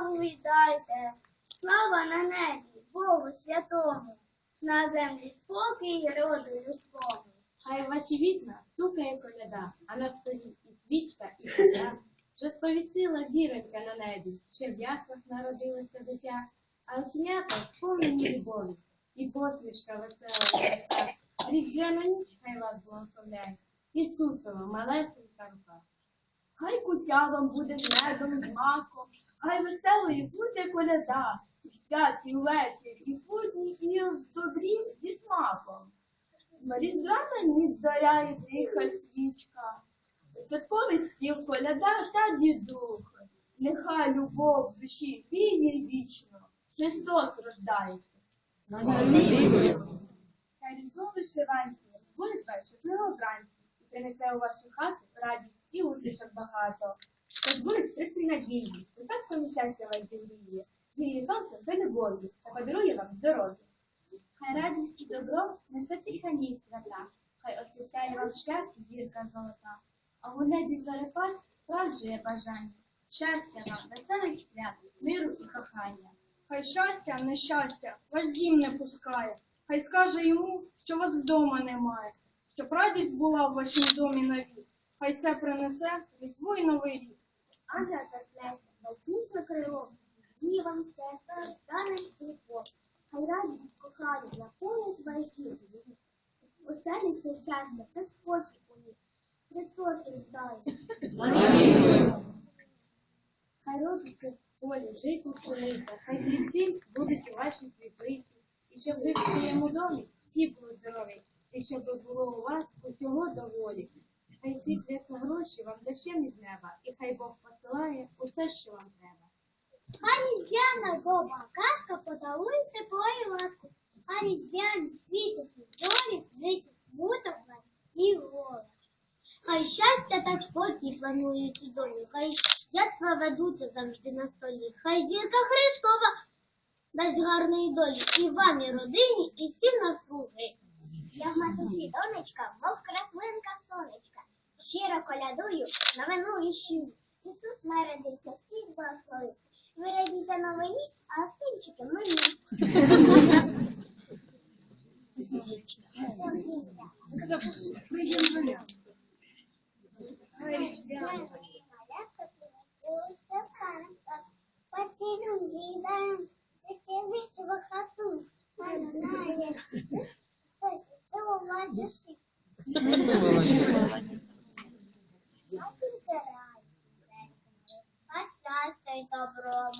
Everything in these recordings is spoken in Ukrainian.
славу віддайте, слава на небі, Богу святому, на землі спокій роду людському. Хай ваші вікна стукає коляда, а на столі і свічка, і коня. Вже сповістила зіронька на небі, ще в яслах народилося дитя, а оченята сповнені любові, і посмішка весела. Різдвяна ніч хай вас благословляє, Ісусова малесенька рука. Хай куття вам буде з медом, з маком, хай веселою буде коляда, і в свят, і ввечір, і в будні, і в добрі зі смаком. На різдвяна ніч і тиха свічка, святковий стіл коляда та дідух. Нехай любов в душі віє вічно, Христос рождається. Хай різдво вишиванці збудить вас щасливо вранці і принесе у вашу хату радість і усмішок багато. Хай збудуть пристрій надії, достатком щастя вас зігріє, зігріє сонце за любов'ю та подарує вам здоров'я. Хай радість і добро несе тиха свята, хай освітляє вам шлях зірка золота, а у небі зарепат справджує бажання. Щастя вам, веселих свят, миру і кохання. Хай щастя, нещастя ваш дім не пускає, хай скаже йому, що вас вдома немає, щоб радість була в вашім домі навік, хай це принесе різдво й новий рік. Ангел заклейте, безпічне крило, і вам серце стане світло. Хай радість кохання наповнить ваш дім. Останеться щастя та спокій у них. Христос різдає. Хай родиться в полі, житні пшениця, хай хлібці будуть у вашій світлиці, і щоб ви в своєму домі всі були здорові, і щоб було у вас усього доволі. Хай сипляться гроші вам дощем із неба, і хай Бог посилає усе, що вам треба. А різдвяна доба, казка подарує тепло і ласку. А різдвяні світять зорі, несуть смуток і горе. Хай щастя та спокій планують у домі, хай дятства ведуться завжди на столі. Хай зірка Христова дасть гарної долі і вам, і родині, і всім навкруги. Я в матусі донечка, мов краплинка сонечка, щиро колядую на минулі щині. Ісус народився, всіх благословив. Ви радіте новині, а синчики мені. Поцелуй, да, таке вийшло хату, а знає, що у вас же шик. А щастя й добро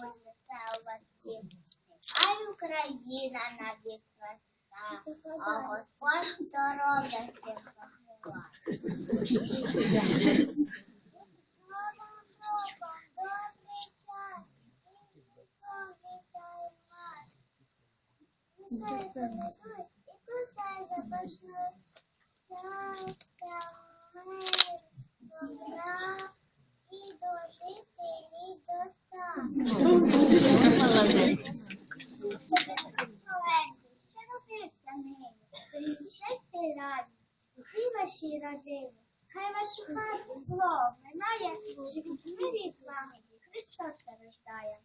ми несе у вас всім. А Україна на вік росте, а Господь здоров'я всім посилає. Добрий час, і ніколи вітає вас. Нехай заведуть і пускай запашнуть щастя, і Ще родився нині, щастя й радість, усі ваші родини. Хай вашу хату зло минає, живіть в мирі і злагоді, Христос рождає.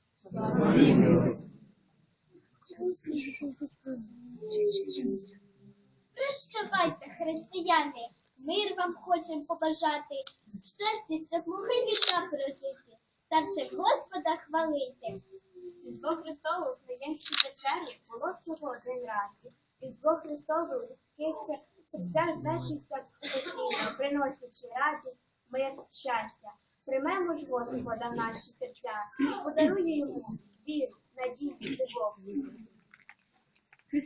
Прощавайте, християни, мир вам хочем побажати, в щоб могли віка прожити, та все Господа хвалити. Різдво Христове в Троєнській печері було всього один раз. Різдво Христове у людських серцях звершиться постійно, приносячи радість, мир, щастя. Приймемо ж Господа в наші серця, подарує йому